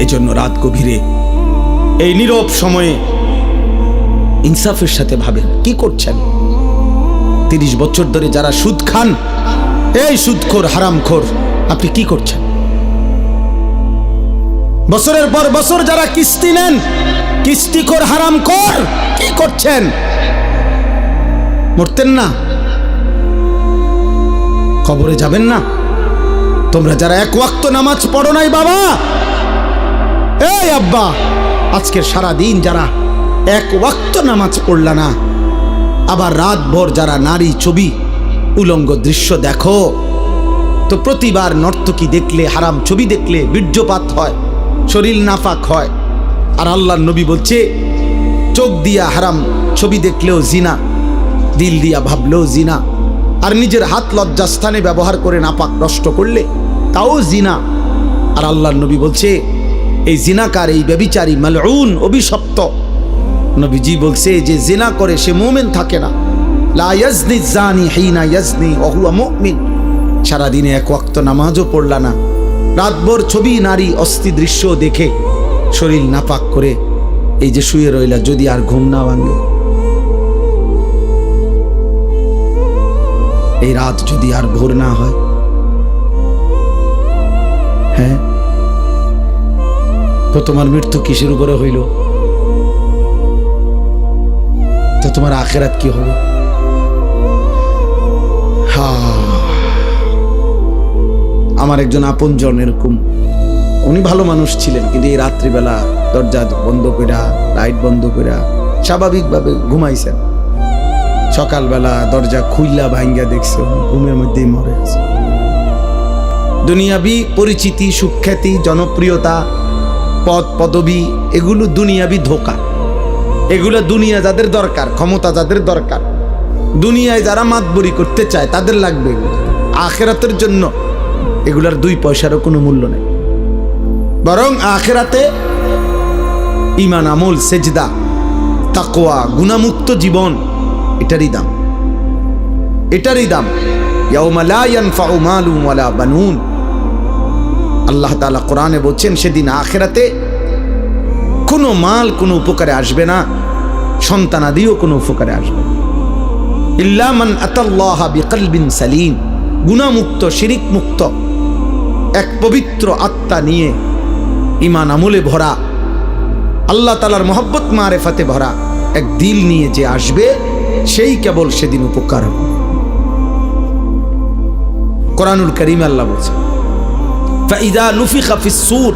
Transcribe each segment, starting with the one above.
এজন্য রাত গভীরে এই নীরব সময়ে ইনসাফের সাথে ভাবেন, কি করছেন? তিরিশ বছর ধরে যারা সুদ খান, এই সুদখোর, হারামখোর, আপনি কি করছেন? বছরের পর বছর যারা কিস্তি নেন, কিস্তিখোর, হারামখোর, কি করছেন? মরতেন না। কবরে যাবেন না। তোমরা যারা এক ওয়াক্ত নামাজ পড়ো নাই বাবা এই আব্বা, আজকের সারা দিন যারা এক ওয়াক্ত নামাজ পড়লা না, আবার রাত ভর যারা নারী ছবি, উলঙ্গ দৃশ্য দেখো, তো প্রতিবার নর্তকী দেখলে, হারাম ছবি দেখলে বীর্যপাত হয়, শরীর নাফাক হয়। আর আল্লাহ নবী বলছে, চোখ দিয়া হারাম ছবি দেখলেও জিনা, দিল দিয়া ভাবলেও জিনা, আর নিজের হাত লজ্জাস্থানে ব্যবহার করে নাপাক নষ্ট করলে তাও জিনা। আর আল্লাহ নবী বলছে এই জিনাকার, এই ব্যবিচারী মালউন অভিশপ্ত। নবীজি বলছে যে জিনা করে সে মোমেন থাকে না। লা ইয়াজনি জানি হিনা ইয়াজনি ওহুয়া মুমিন। সারাদিনে এক ওয়াক্ত নামাজও পড়লা না। রাতভর ছবি, নারী, অস্থি দৃশ্য দেখে শরীর নাপাক করে এই যে শুয়ে রইলা, যদি আর ঘুম না ভাঙে। এই রাত যদি আর ভোর না হয় হ্যাঁ? তো তোমার মৃত্যু কিসের উপরে হইল? তো তোমার আখেরাত কি হবে আমার একজন আপনজন এরকম উনি ভালো মানুষ ছিলেন, কিন্তু এই রাত্রিবেলা দরজা বন্ধ কইরা, লাইট বন্ধ কইরা স্বাভাবিকভাবে ঘুমাইছেন। সকালবেলা দরজা খুইলা ভাঙ্গা দেখছে ঘুমের মধ্যেই মরে আছে দুনিয়াবি পরিচিতি, সুখ্যাতি, জনপ্রিয়তা পদ, পদবি, এগুলো দুনিয়াবি ধোকা। এগুলো দুনিয়া যাদের দরকার, ক্ষমতা যাদের দরকার। দুনিয়ায় যারা মাতবরি করতে চায়, তাদের লাগবে এগুলো। আখেরাতের জন্য এগুলার দুই পয়সারও কোনো মূল্য নেই। বরং আখেরাতে ইমান আমল, সেজদা তাকোয়া গুণামুক্ত জীবন, এটারই দাম। এটারই দাম। ইয়াউমা লা ইয়ানফাউ মালুন ওয়ালা বানুন। আল্লাহ তালা কোরআনে বলছেন, সেদিন আখেরাতে কোনো মাল কোনো উপকারে আসবে না সন্তানাদিও কোনো উপকারে আসবে না। ইল্লা মান আতাল্লাহা বিকলবিন সালিম গুণামুক্ত শিরিক মুক্ত এক পবিত্র আত্মা নিয়ে ইমান আমলে ভরা, আল্লাহ তালার মোহব্বত মারেফাতে ভরা এক দিল নিয়ে যে আসবে, সেই কেবল সেদিন উপকার হবে কোরআনুল করিম আল্লাহ বলছে فإذا লুফি في সুর,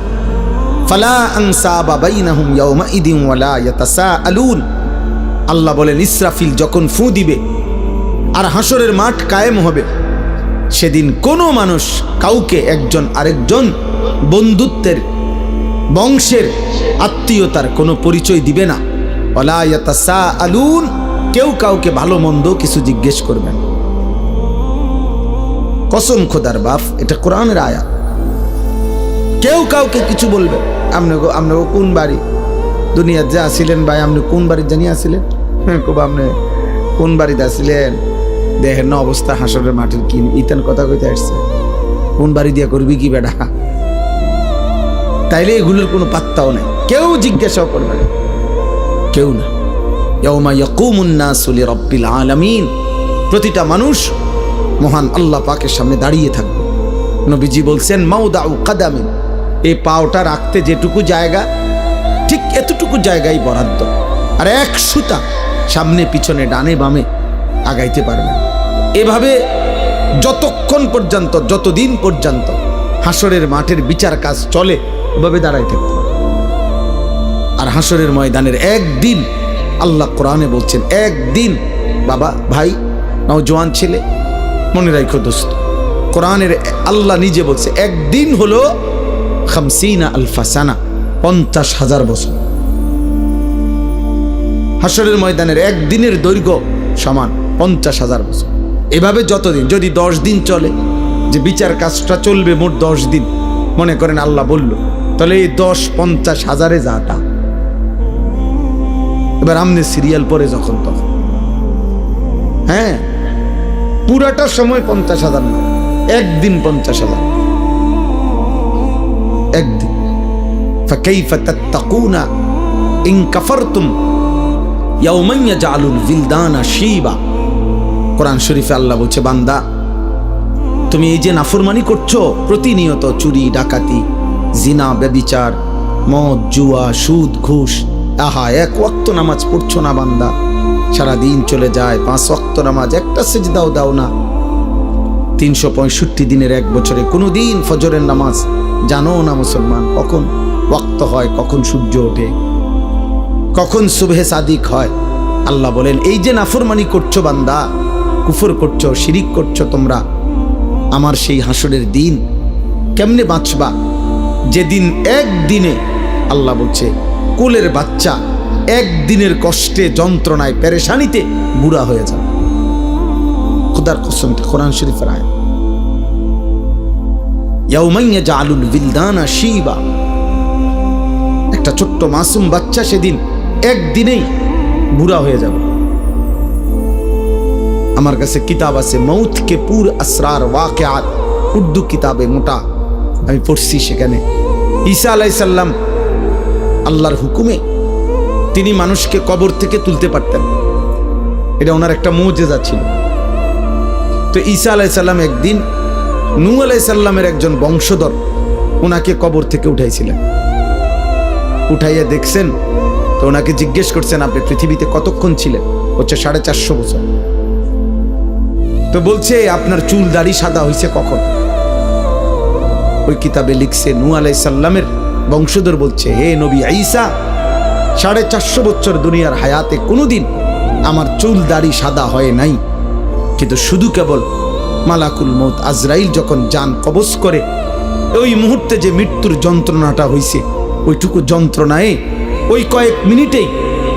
ফালা أنساب بينهم يومئذ ولا يتساءلون ইয়াতাসাআলুন। আল্লাহ বলেন, ইসরাফিল যখন ফু দিবে আর হাসরের মাঠ কায়েম হবে, সেদিন কোনো মানুষ কাউকে একজন আরেকজন বন্ধুত্বের, বংশের, আত্মীয়তার কোনো পরিচয় দিবে না। অলায়াতাসা আলুন কেউ কাউকে ভালো মন্দ কিছু জিজ্ঞেস করবেন কসম খোদার বাফ এটা কোরআনের আয়াত। কেউ কাউকে কিছু বলবে। আপনি গো আপনি কোন বাড়ি? দুনিয়ার যে আসিলেন ভাই আপনি কোন বাড়ির জানি আসিলেন হ্যাঁ খুব আপনি কোন বাড়িতে আসিলেন দেখেন না অবস্থা, হাসরের মাটির কি, ইতেন কথা কইতে আসছে। কোন বাড়ি দিয়া করবি কি বেটা? তাইলে এগুলোর কোনো পাত্তাও নেই। কেউ জিজ্ঞাসাও করবে না। কেউ না। ইয়াউমা ইয়াকুমুন নাসু লিরাব্বিল আলামিন। প্রতিটা মানুষ মহান আল্লাহ পাকের সামনে দাঁড়িয়ে থাকবে। নবীজি বলছেন, মাউদাউ কাদামিন। এই পাওটা রাখতে যেটুকু জায়গা, ঠিক এতটুকু জায়গায় বরাদ্দ আর এক সুতা সামনে, পিছনে, ডানে, বামে আগাইতে পারবে না। এভাবে যতক্ষণ পর্যন্ত, যতদিন পর্যন্ত হাসরের মাঠের বিচার কাজ চলে ওভাবে দাঁড়াই থাকতে আর হাসরের ময়দানের একদিন, আল্লাহ কোরআনে বলছেন, একদিন, বাবা, ভাই, নওজোয়ান ছেলে, মনে রাখো দোস্ত, কোরআনের আল্লাহ নিজে বলছে, একদিন হলো খামসিনা আলফাসানা পঞ্চাশ হাজার বছর। হাসরের ময়দানের একদিনের দৈর্ঘ্য সমান পঞ্চাশ হাজার বছর। এভাবে যতদিন, যদি দশ দিন চলে, যে বিচার কাজটা চলবে মোট দশ দিন, মনে করেন আল্লাহ বলল, তাহলে এই দশ পঞ্চাশ হাজারে যাটা এবার আমনে সিরিয়াল পরে যখন তখন। হ্যাঁ পুরাটা সময় পঞ্চাশ হাজার না, একদিন পঞ্চাশ হাজার। একদিন فكيف تتقون إن كفرتم يوما يجعل الولدان شيبا কোরআন শরীফে আল্লাহ বলছে বান্দা তুমি এই যে নাফরমানি করছো প্রতিনিয়ত চুরি ডাকাতি জিনা ব্যবিচার মদ জুয়া সুদ ঘুষ আহা এক ওয়াক্ত নামাজ পড়ছো না বান্দা সারা দিন চলে যায় পাঁচ ওয়াক্ত নামাজ একটা সেজদাও দাও না তিনশো পঁয়ষট্টি দিনের এক বছরে কোনো দিন ফজরের নামাজ জানো না মুসলমান, কখন ওয়াক্ত হয়, কখন সূর্য ওঠে, কখন শুভে সাদিক হয়। আল্লাহ বলেন, এই যে নাফরমানি করছ বান্দা, কুফর করছ, শিরিক করছ তোমরা, আমার সেই হাসরের দিন কেমনে বাঁচবা? যেদিন একদিনে, আল্লাহ বলছে, কোলের বাচ্চা একদিনের কষ্টে, যন্ত্রণায়, পেরেশানিতে বুড়া হয়ে যাবে। খুদার কসমটা কোরআন শরীফের আয় একটা ছোট্ট মাসুম বাচ্চা সেদিন একদিনেই বুড়া হয়ে যাবে। আমার কাছে কিতাব আছে মৌত কে পুর আসরার ওয়াকেআত। উর্দু কিতাবে মোটা, আমি পড়ছি সেখানে। ঈসা আলাইসাল্লাম আল্লাহর হুকুমে তিনি মানুষকে কবর থেকে তুলতে পারতেন। এটা ওনার একটা মৌজেজা ছিল। তো ঈসা আলাইসাল্লাম একদিন নূ আলাইসাল্লামের একজন বংশধর ওনাকে কবর থেকে উঠাইছিলেন। উঠাইয়া দেখছেন, তো ওনাকে জিজ্ঞেস করছেন, আপনি পৃথিবীতে কতক্ষণ ছিলেন? হচ্ছে সাড়ে চারশো বছর। তো বলছে, আপনার চুল দাড়ি সাদা হয়েছে কখন? ওই কিতাবে লিখছে নূ আলাইসাল্লামের বংশধর বলছে, হে নবী আইসা সাড়ে চারশো বছর দুনিয়ার হায়াতে কোনোদিন আমার চুল দাড়ি সাদা হয় নাই। কিন্তু শুধু কেবল মালাকুল মৌত আজরাইল যখন যান কবজ করে, ওই মুহূর্তে যে মৃত্যুর যন্ত্রণাটা হইছে, ওইটুকু যন্ত্রণায় ওই কয়েক মিনিটেই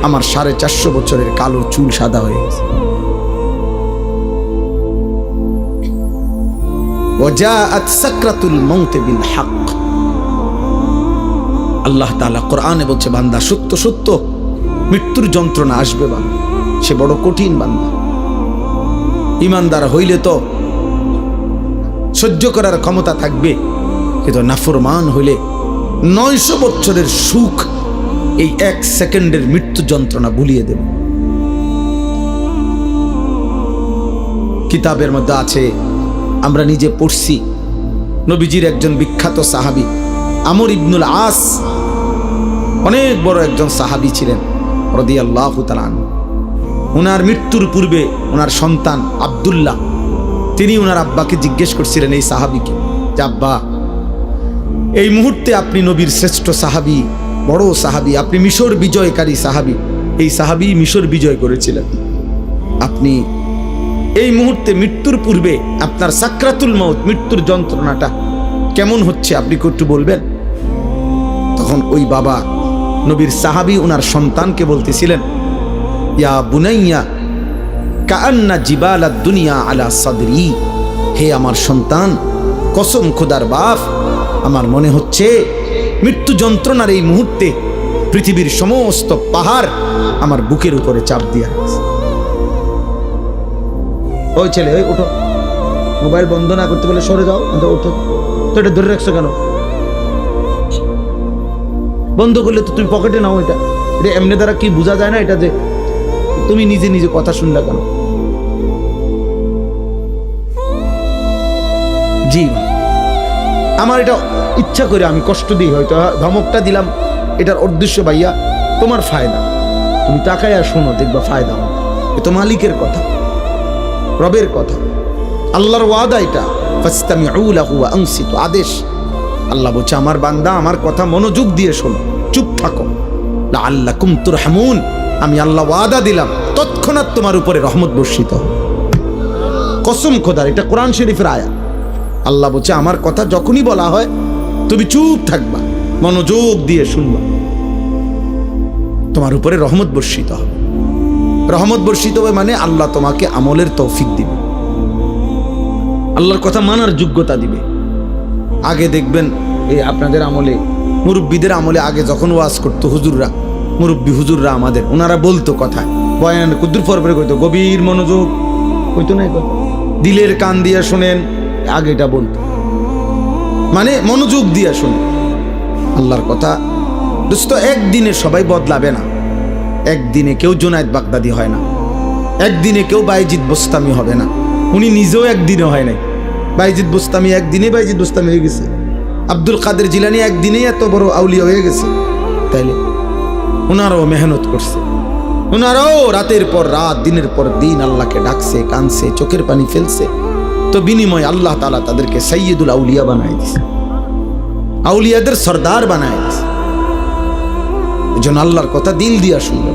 আমার সাড়ে চারশো বছরের কালো চুল সাদা হয়ে গেছে। সাকরাতুল মাউতে বিল হক। আল্লাহ তাআলা কোরআনে বলছে, বান্দা, সত্য সত্য, মৃত্যুর যন্ত্রণা আসবে বান্দা, সে বড় কঠিন বান্দা। ইমানদার হইলে তো সহ্য করার ক্ষমতা থাকবে, কিন্তু নাফরমান হইলে নয়শো বছরের সুখ এই এক সেকেন্ডের মৃত্যু যন্ত্রণা ভুলিয়ে দেবে। কিতাবের মধ্যে আছে, আমরা নিজে পড়ছি, নবীজির একজন বিখ্যাত সাহাবি, আমর ইবনুল আস, অনেক বড় একজন সাহাবি ছিলেন রদি আল্লাহ ওনার মৃত্যুর পূর্বে ওনার সন্তান আবদুল্লাহ তিনি ওনার আব্বাকে জিজ্ঞেস করছিলেন, এই সাহাবিকে যে, আব্বা, এই মুহূর্তে আপনি নবীর শ্রেষ্ঠ সাহাবি, বড় সাহাবি, আপনি মিশর বিজয়কারী সাহাবি। এই সাহাবি মিশর বিজয় করেছিলেন। আপনি এই মুহূর্তে মৃত্যুর পূর্বে আপনার সাকরাতুল মৌত মৃত্যুর যন্ত্রণাটা কেমন হচ্ছে আপনি একটু বলবেন? তখন ওই বাবা নবীর সাহাবি ওনার সন্তানকে বলতেছিলেন, ইয়া বুনাইয়া কান্না জিবালা দুনিয়া আলা সাদরি। হে আমার সন্তান, কসম খোদার বাপ, আমার মনে হচ্ছে মৃত্যু যন্ত্রণার এই মুহূর্তে পৃথিবীর সমস্ত পাহাড় আমার বুকের উপরে চাপ দিয়া ওই ছেলে, ওই ওঠো মোবাইল বন্ধ না করতে বলে সরে যাও ওঠো তো এটা ধরে রাখছো কেন? বন্ধ করলে তো তুমি পকেটে নাও এটা। এটা এমনি দ্বারা কি বোঝা যায় না এটা যে তুমি নিজে নিজে কথা শুনলে কেন? জি। আমার এটা ইচ্ছা করে আমি কষ্ট দিই হয়তো ধমকটা দিলাম, এটার উদ্দেশ্য ভাইয়া, তোমার ফায়দা। তুমি আর শোনো, দেখবা ফায়দা হবে। এ তো মালিকের কথা, রবের কথা। আল্লাহর ওয়াদা এটা। ফাস্তামিউ লাহু ওয়া আনসিতু আদেশ। আল্লাহ বলছে, আমার বান্দা, আমার কথা মনোযোগ দিয়ে শোনো, চুপ থাকো। আল্লাহ কুমতুর তুরহামুন। আমি আল্লাহ ওয়াদা দিলাম, তৎক্ষণাৎ তোমার উপরে রহমত বর্ষিত কসম খোদার, এটা কোরআন শরীফের আয়া আল্লাহ বলছে, আমার কথা যখনই বলা হয়, তুমি চুপ থাকবা, মনোযোগ দিয়ে শুনবা। তোমার উপরে রহমত বর্ষিত হবে। রহমত বর্ষিত হবে মানে আল্লাহ তোমাকে আমলের তৌফিক দিবে। আল্লাহর কথা মানার যোগ্যতা দিবে। আগে দেখবেন, এই আপনাদের আমলে, মুরব্বীদের আমলে আগে যখন ওয়াজ করতো হুজুররা, মুরব্বী হুজুররা আমাদের, ওনারা বলতো কথা, বয়ান কুদ্দুর ফরফরে কইতো, গভীর মনোযোগ। কইতো না দিলের কান দিয়ে শোনেন আগে এটা বলতো মানে মনোযোগ দিয়ে শোনেন আল্লাহর কথা, দোস্ত, একদিনে সবাই বদলাবে না। একদিনে কেউ জোনায়েদ বাগদাদি হয় না। একদিনে কেউ বাইজিৎ বোস্তামি হবে না। উনি নিজেও একদিনে হয় নাই। বাইজিৎ বোস্তামি একদিনে বাইজিৎ বোস্তামি হয়ে গেছে। আব্দুল কাদের জিলানি একদিনেই এত বড় আউলিয়া হয়ে গেছে। তাইলে ওনারাও মেহনত করছে। ওনারাও রাতের পর রাত, দিনের পর দিন আল্লাহকে ডাকছে, কানছে, চোখের পানি ফেলছে। বিনিময় আল্লাহ তালা তাদেরকে সৈয়দুল আউলিয়া বানায় দিছে। আউলিয়াদের সর্দার বানায় দিছে। এই জন্য আল্লাহর কথা দিল দিয়া শুনবে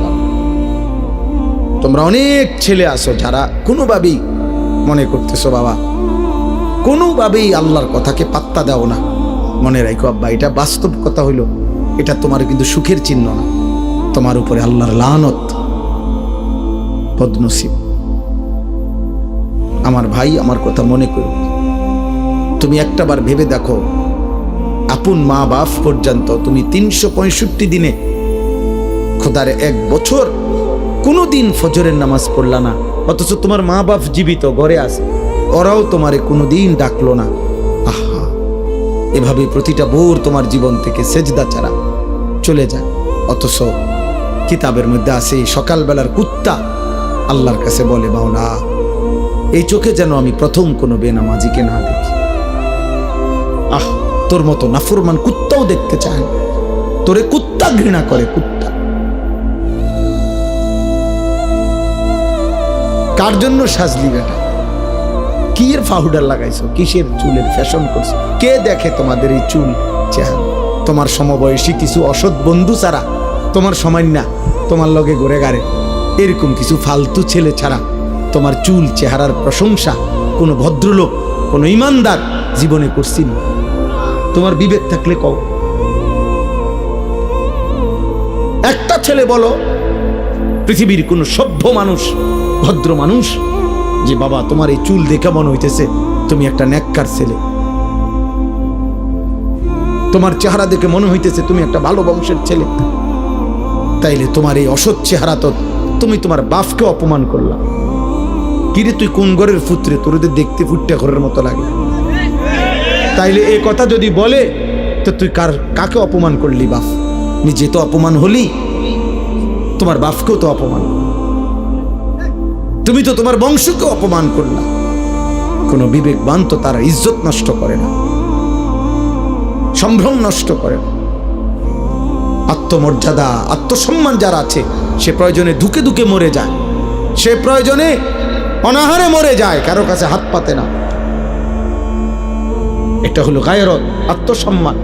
তোমরা অনেক ছেলে আসো যারা কোনোভাবেই মনে করতেছো, বাবা, কোনোভাবেই আল্লাহর কথাকে পাত্তা দাও না। মনে রাখো, আব্বা, এটা বাস্তব কথা হইল, এটা তোমার কিন্তু সুখের চিহ্ন না। তোমার উপরে আল্লাহর লানত, বদনসিব। আমার ভাই আমার কথা মনে করো। তুমি একটাবার ভেবে দেখো, আপন মা বাপ পর্যন্ত তুমি তিনশো পঁয়ষট্টি দিনে খোদারে এক বছর কোনো দিন ফজরের নামাজ পড়লা না, অথচ তোমার মা বাপ জীবিত ঘরে আছে, ওরাও তোমারে কোনো দিন ডাকলো না। আহা, এভাবে প্রতিটা বোর তোমার জীবন থেকে সেজদা ছাড়া চলে যায়। অথচ কিতাবের মধ্যে এই সকালবেলার কুত্তা আল্লাহর কাছে বলে বাউলা এই চোখে যেন আমি প্রথম কোনো বেনামাজিকে না দেখি। আহ, তোর মতো নাফরমান কুত্তাও দেখতে চায় না। তোরে কুত্তা ঘৃণা করে, কুত্তা। কার জন্য সাজলি বেটা? কি এর পাউডার লাগাইছো? কিসের চুলের ফ্যাশন করছ? কে দেখে তোমাদের এই চুল চেহারা? তোমার সমবয়সী কিছু অসৎ বন্ধু ছাড়া তোমার সময় না তোমার লগে ঘুরে গাড়ে এরকম কিছু ফালতু ছেলে ছাড়া তোমার চুল, চেহারার প্রশংসা, কোনো ভদ্রলোক, কোনো ইমানদার জীবনে করছি না। তোমার বিবেক থাকলে কও। একটা ছেলে বলো, পৃথিবীর কোন সভ্য মানুষ, ভদ্র মানুষ, যে বাবা, তোমার এই চুল দেখে মনে হইতেছে তুমি একটা ন্যাক্কার ছেলে। তোমার চেহারা দেখে মনে হইতেছে তুমি একটা ভালো বংশের ছেলে। তাইলে তোমার এই অসৎ চেহারা তো তুমি তোমার বাপকে অপমান করলা। কিরে তুই কোন ঘরের পুত্রে তোরদের দেখতে ফুটটা ঘরের মতো লাগে। তাইলে এই কথা যদি বলে, তো তুই কার, কাকে অপমান করলি বাপ? নিজে তো অপমান হলি, তোমার বাপকেও তো অপমান। তুমি তো তোমার বংশকে অপমান করলা। কোনো বিবেকবান তো তার ইজ্জত নষ্ট করে না। সম্ভ্রম নষ্ট করে না। আত্মমর্যাদা, আত্মসম্মান যারা আছে, সে প্রয়োজনে ধুকে ধুকে মরে যায়। সে প্রয়োজনে অনাহারে মরে যায় কারও কাছে হাত পাতে না। এটা হলো গায়রত আত্মসম্মান।